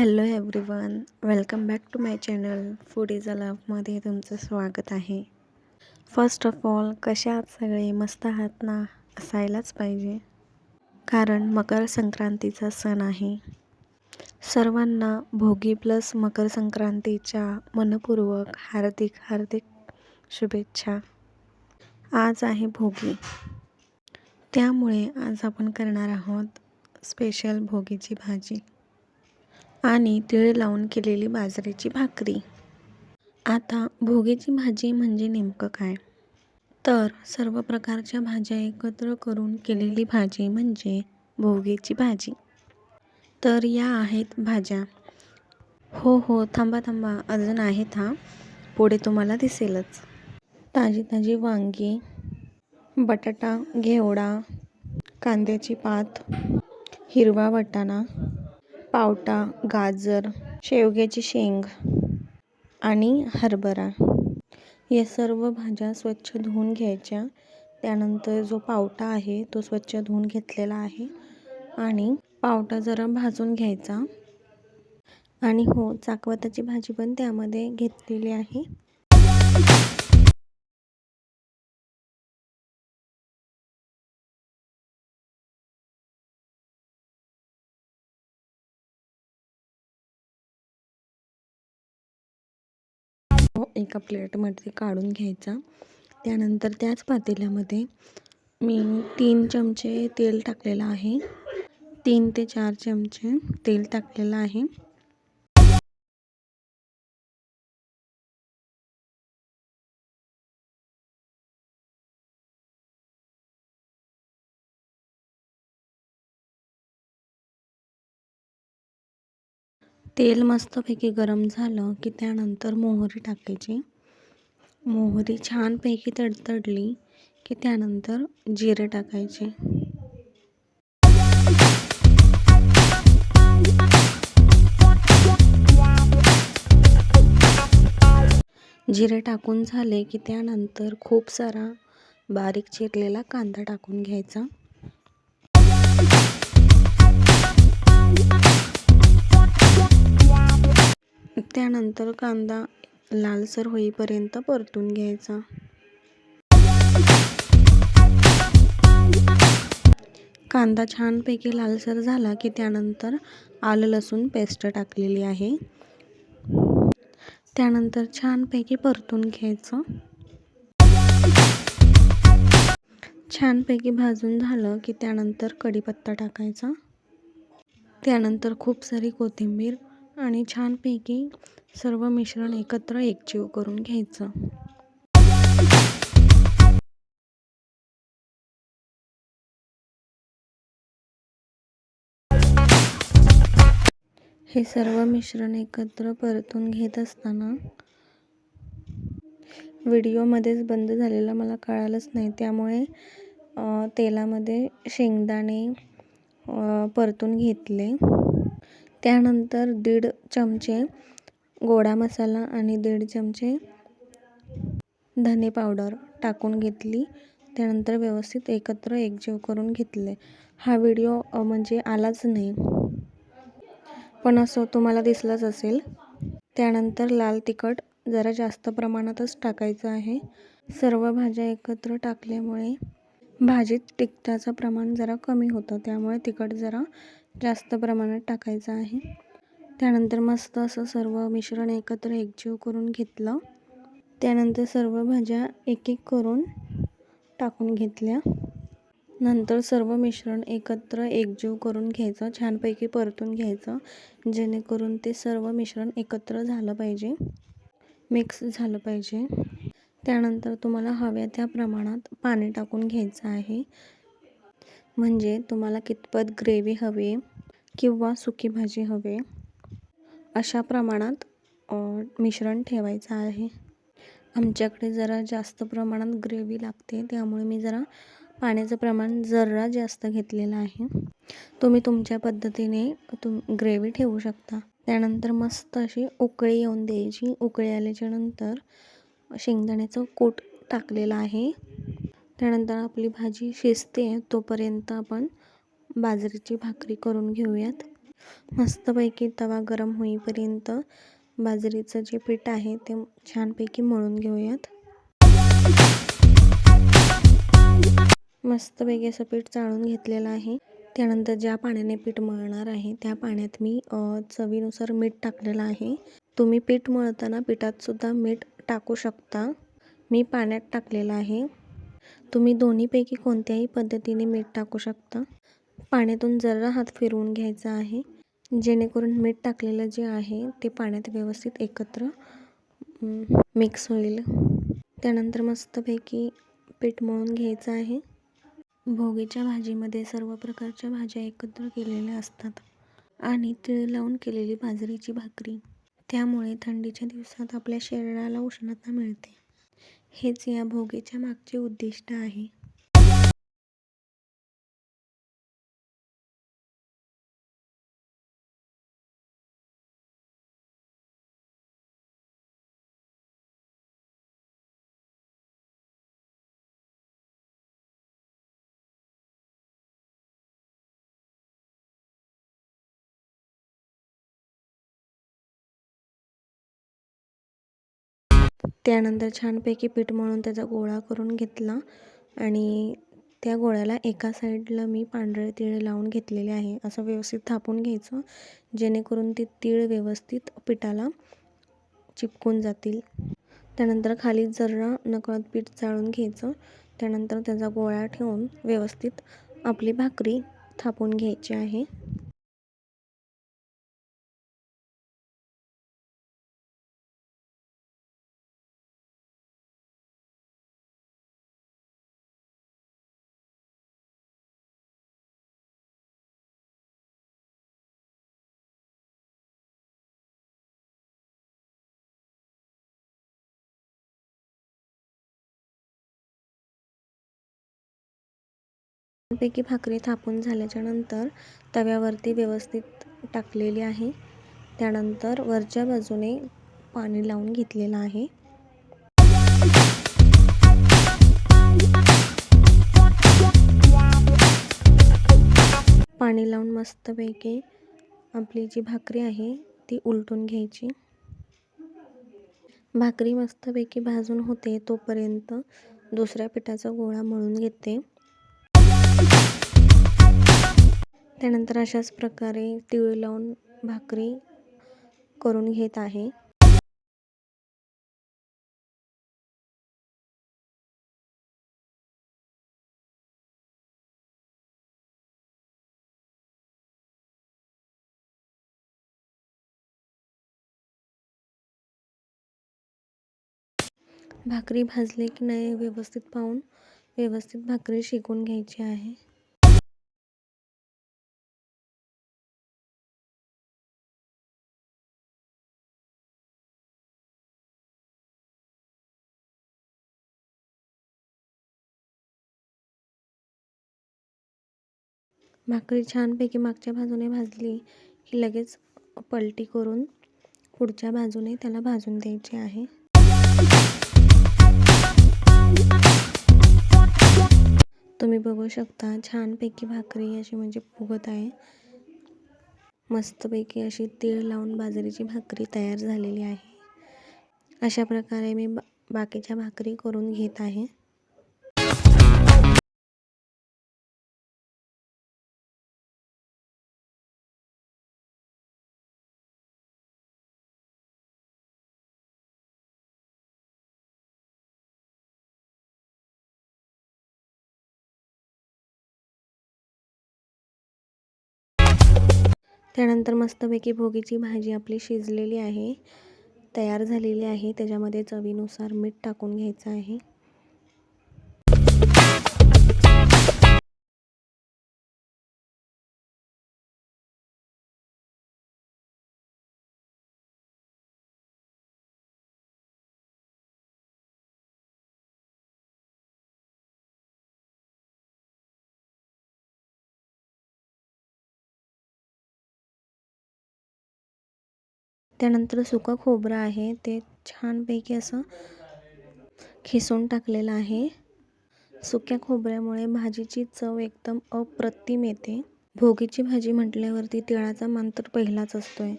Hello everyone welcome back to my channel food is a लवमध्ये तुमचं स्वागत आहे. First of all कशा आहात सगळे? मस्त आहात ना? असायलाच पाहिजे. कारण मकर संक्रांतीचा सण आहे. सर्वांना भोगी प्लस मकर संक्रांतीच्या मनपूर्वक हार्दिक हार्दिक शुभेच्छा. आज आहे भोगी. त्यामुळे आज आपण करणार आहोत स्पेशल भोगीची भाजी. आणि तिळ लावून केलेली बाजरीची भाकरी. आता भोगीची भाजी म्हणजे नेमकं काय? तर सर्व प्रकारच्या भाज्या एकत्र करून केलेली भाजी म्हणजे भोगीची भाजी. तर या आहेत भाज्या. हो हो थांबा थांबा अजून आहेत हा. पुढे तुम्हाला दिसेलच. ताजी ताजी वांगी बटाटा घेवडा कांद्याची पात हिरवा वाटाणा पावटा गाजर शेवग्याची शेंग आणि हरभरा. या सर्व भाज्या स्वच्छ धुवून घ्यायच्या. त्यानंतर जो पावटा आहे तो स्वच्छ धुवून घेतलेला आहे आणि पावटा जरा भाजून घ्यायचा. आणि हो चाकवताची भाजी पण त्यामध्ये घेतलेली आहे. एका प्लेटमध्ये काढून घ्यायचा. त्यानंतर त्याच पातेल्यामध्ये मी तीन चमचे तेल टाकलेलं आहे. तीन ते चार चमचे तेल टाकलेलं आहे. तेल मस्तपैकी गरम झालं की त्यानंतर मोहरी टाकायची. मोहरी छानपैकी तडतडली की त्यानंतर जिरे टाकायचे. जिरे टाकून झाले की त्यानंतर खूप सारा बारीक चिरलेला कांदा टाकून घ्यायचा. त्यानंतर कांदा लालसर होईपर्यंत परतून घ्यायचा. कांदा छानपैकी लालसर झाला की त्यानंतर आलं लसूण पेस्ट टाकलेली आहे. त्यानंतर छानपैकी परतून घ्यायचं. छानपैकी भाजून झालं की त्यानंतर कढीपत्ता टाकायचा. त्यानंतर खूप सारी कोथिंबीर आणि छानपैकी सर्व मिश्रण एकत्र एकजीव करून घ्यायचं. हे सर्व मिश्रण एकत्र परतून घेत असताना व्हिडिओमध्येच बंद झालेला मला कळालंच नाही. त्यामुळे तेलामध्ये शेंगदाणे परतून घेतले. त्यानंतर दीड चमचे गोडा मसाला आणि दीड चमचे धने पावडर टाकून घेतली. त्यानंतर व्यवस्थित एकत्र एकजीव करून घेतले. हा व्हिडिओ म्हणजे आलाच नाही. पण असं तुम्हाला दिसलंच असेल. त्यानंतर लाल तिखट जरा जास्त प्रमाणातच टाकायचं आहे. सर्व भाज्या एकत्र टाकल्यामुळे भाजीत तिखटाचं प्रमाण जरा कमी होतं. त्यामुळे तिखट जरा जास्त प्रमाणात टाकायचं आहे. त्यानंतर मस्त असं सर्व मिश्रण एकत्र एकजीव करून घेतलं. त्यानंतर सर्व भाज्या एक एक करून टाकून घेतल्या. नंतर सर्व मिश्रण एकत्र एकजीव करून घ्यायचं छानपैकी परतून घ्यायचं जेणेकरून ते सर्व मिश्रण एकत्र झालं पाहिजे मिक्स झालं पाहिजे. त्यानंतर तुम्हाला हव्या त्या प्रमाणात पाणी टाकून घ्यायचं आहे. म्हणजे तुम्हाला कितपत ग्रेव्ही हवी किंवा सुकी भाजी हवी अशा प्रमाणात मिश्रण ठेवायचं आहे. आमच्याकडे जरा जास्त प्रमाणात ग्रेव्ही लागते त्यामुळे मी जरा पाण्याचं प्रमाण जरा जास्त घेतलेलं आहे. तुम्ही तुमच्या पद्धतीने तुम ग्रेव्ही ठेवू शकता. त्यानंतर मस्त अशी उकळी येऊन द्यायची. उकळी आल्याच्यानंतर शेंगदाण्याचं कूट टाकलेलं आहे. त्यानंतर आपली भाजी शिजते तोपर्यंत आपण बाजरीची भाकरी करून घेऊयात. मस्तपैकी तवा गरम होईपर्यंत बाजरीचं जे पीठ आहे ते छानपैकी मळून घेऊयात. मस्तपैकी असं पीठ चाळून घेतलेलं आहे. त्यानंतर ज्या पाण्याने पीठ मळणार आहे त्या पाण्यात मी चवीनुसार मीठ टाकलेलं आहे. तुम्ही पीठ मळताना पिठात सुद्धा मीठ टाकू शकता. मी पाण्यात टाकलेलं आहे. तुम्ही दोन्हीपैकी कोणत्याही पद्धतीने मीठ टाकू शकता. पाण्यातून जरा हात फिरवून घ्यायचा आहे. जेणेकरून मीठ टाकलेलं जे आहे ते पाण्यात व्यवस्थित एकत्र मिक्स होईल. त्यानंतर मस्तपैकी पीठ मळून घ्यायचं आहे. भोगीच्या भाजीमध्ये सर्व प्रकारच्या भाज्या एकत्र केलेल्या असतात आणि तीळ लावून केलेली बाजरीची भाकरी. त्यामुळे थंडीच्या दिवसात आपल्या शरीराला उष्णता मिळते. हेच या भोगीच्या मागचे उद्दिष्ट आहे. त्यानंतर छानपैकी पीठ मळून त्याचा गोळा करून घेतला आणि त्या गोळ्याला एका साईडला मी पांढरे तीळ लावून घेतलेले आहे. असं व्यवस्थित थापून घ्यायचं जेणेकरून ते तीळ व्यवस्थित पिठाला चिपकून जातील. त्यानंतर खाली जरा नकळत पीठ चाळून घ्यायचं. त्यानंतर त्याचा गोळा ठेवून व्यवस्थित आपली भाकरी थापून घ्यायची आहे. पैकी भाकरी थापून झाल्याच्यानंतर तव्यावरती व्यवस्थित टाकलेली आहे. त्यानंतर वरच्या बाजूने पाणी लावून घेतलेलं आहे. पाणी लावून मस्तपैकी आपली जी भाकरी आहे ती उलटून घ्यायची. भाकरी मस्तपैकी भाजून होते तोपर्यंत दुसऱ्या पिठाचा गोळा मळून घेते. त्यानंतर अशाच प्रकारे तिळ लावून भाकरी करून घेत आहे. भाकरी भाजली की नाही व्यवस्थित पाहून व्यवस्थित भाकरी शिकून घ्यायची आहे. भाकरी छानपैकी मागच्या बाजूने भाजली की लगेच पलटी करून पुढच्या बाजूने त्याला भाजून द्यायची आहे. तुम्ही बघू शकता छानपैकी भाकरी अशी म्हणजे फुगत आहे. मस्तपैकी अशी तीळ लावून बाजरीची भाकरी तयार झालेली आहे. अशा प्रकारे मी बा बाकीच्या भाकरी करून घेत आहे. त्यानंतर मस्तपैकी भोगीची भाजी आपली शिजलेली आहे तयार झालेली आहे. त्याच्यामध्ये चवीनुसार मीठ टाकून घ्यायचं आहे. त्यानंतर सुकं खोबरं आहे ते छानपैकी असं खिसून टाकलेलं आहे. सुक्या खोबऱ्यामुळे भाजीची चव एकदम अप्रतिम येते. भोगीची भाजी म्हटल्यावरती तिळाचा मान तर पहिलाच असतो आहे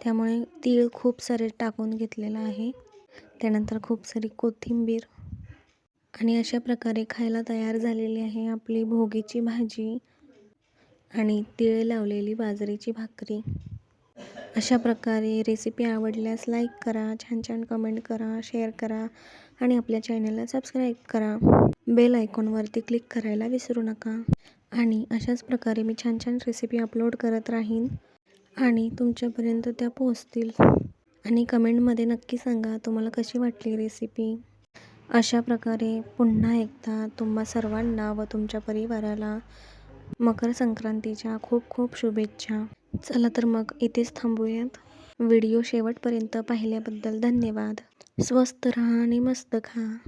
त्यामुळे तीळ खूप सारे टाकून घेतलेलं आहे. त्यानंतर खूप सारी कोथिंबीर आणि अशा प्रकारे खायला तयार झालेली आहे आपली भोगीची भाजी आणि तीळ लावलेली बाजरीची भाकरी. अशा प्रकारे रेसिपी आवडल्यास लाईक करा छान छान कमेंट करा शेअर करा आणि आपल्या चॅनलला सबस्क्राईब करा. बेल आयकॉनवरती क्लिक करायला विसरू नका. आणि अशाच प्रकारे मी छान छान रेसिपी अपलोड करत राहीन आणि तुमच्यापर्यंत त्या पोहोचतील. आणि कमेंटमध्ये नक्की सांगा तुम्हाला कशी वाटली रेसिपी अशा प्रकारे पुन्हा एकदा तुम्हा सर्वांना व तुमच्या परिवाराला मकर संक्रांतीच्या खूप खूप शुभेच्छा. चला तर मग इथेच थांबूयात. व्हिडिओ शेवटपर्यंत पाहिल्याबद्दल धन्यवाद. स्वस्त राहा आणि मस्त खा.